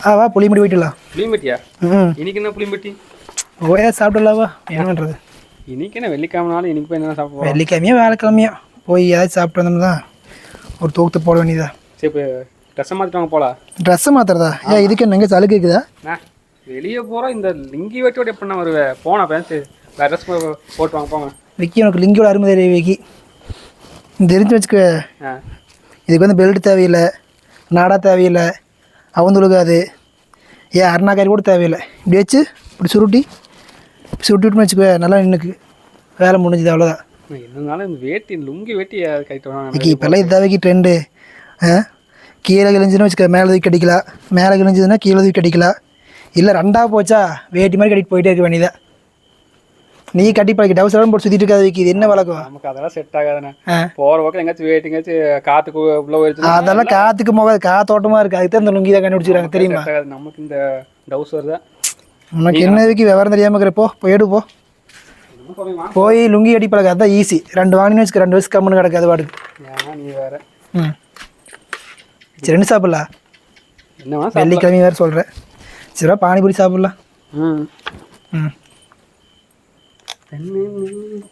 ஆ வா புளியம்படி போயிட்டுலாம். புளியம்பட்டியா ம். இன்னைக்கு என்ன புளியம்பட்டி ஓயா சாப்பிடலாவா என்ன பண்ணுறது இன்னைக்கு என்ன வெள்ளிக்கிழமைனாலும் இன்னைக்கு போய் என்ன சாப்பிடுவோம் வெள்ளிக்கிழமையா வேலைக்கிழமையா போய் ஏதாச்சும் சாப்பிட்டு வந்தோம்னா ஒரு தூக்கத்தை போட வேண்டியதா சரி இப்போ ட்ரெஸ்ஸை மாற்றிட்டு வாங்க போலாம். ட்ரெஸ்ஸை மாத்துறதா? ஏன் இதுக்கு என்ன எங்கே சலுகை இருக்குதா? வெளியே போகிறோம் இந்த லிங்கி வெட்டியோட எப்படி நான் வருவேன் போனா பேசு வேறு ட்ரெஸ் போட்டு வாங்க போங்க. விக்கி உனக்கு லிங்கியோட அருமை தெரியும் விக்கி. தெரிஞ்சு வச்சுக்க. இதுக்கு வந்து பெல்ட் தேவையில்லை நாடா தேவையில்லை அவந்துழுகாது. ஏன் அருணாக்காரி கூட தேவையில்லை. இப்படி வச்சு இப்படி சுருட்டி சுருட்டி விட்டுன்னு வச்சுக்கோ நல்லா நின்றுக்கு வேலை முடிஞ்சுது அவ்வளோதான் என்னனாலும் இந்த வேட்டி லுங்கி வேட்டி கைட்டு வாங்க விக்கி இப்போல்லாம் இதான் விக்கி ட்ரெண்டு ஆ? கீழே கிழிஞ்சுன்னு வச்சுக்க மேலே தூக்கி அடிக்கலாம். மேலே கிழிஞ்சதுன்னா கீழே தூக்கி அடிக்கலாம். இல்லை ரெண்டாக போச்சா வேட்டி மாதிரி கட்டிட்டு போயிட்டே இருக்க வேண்டியதா நீ கட்டி பழக்கி டவுசரம் போட்டு சுற்றிட்டு இருக்காது விக்கி. இது என்ன வழக்கம் நமக்கு அதெல்லாம் செட் ஆகாதுண்ணே. ஆ. போகிற பக்கம் எங்கேயாச்சும் வேட்டி எங்கேயாச்சும் காற்றுக்கு உள்ள அதெல்லாம் காற்றுக்கு முகம் காத்தோட்டமாக இருக்குது அதுக்கு தான் இந்த லுங்கி தான் கண்டுபிடிச்சிருக்காங்க தெரியுமா? நமக்கு இந்த டவுசர் தான். உனக்கு என்ன விக்கி? விவரம் தெரியாமல் இருக்கிற போ போய் எடு போ. என்ன போய் லுங்கி அடி பழக்கம் அதான் ஈஸி ரெண்டு வாங்கினு வச்சுக்க ரெண்டு வயசு கம்முன்னு கிடக்காது பாட்டுக்கு. ஏன்னா நீ வேற. ம். சரி ரெண்டு சாப்பிட்லாம். வெள்ளிக்கிழமை வேறு சொல்கிறேன் சரி வா, பானிபூரி சாப்பிட்லாம். ம். ம். then we move.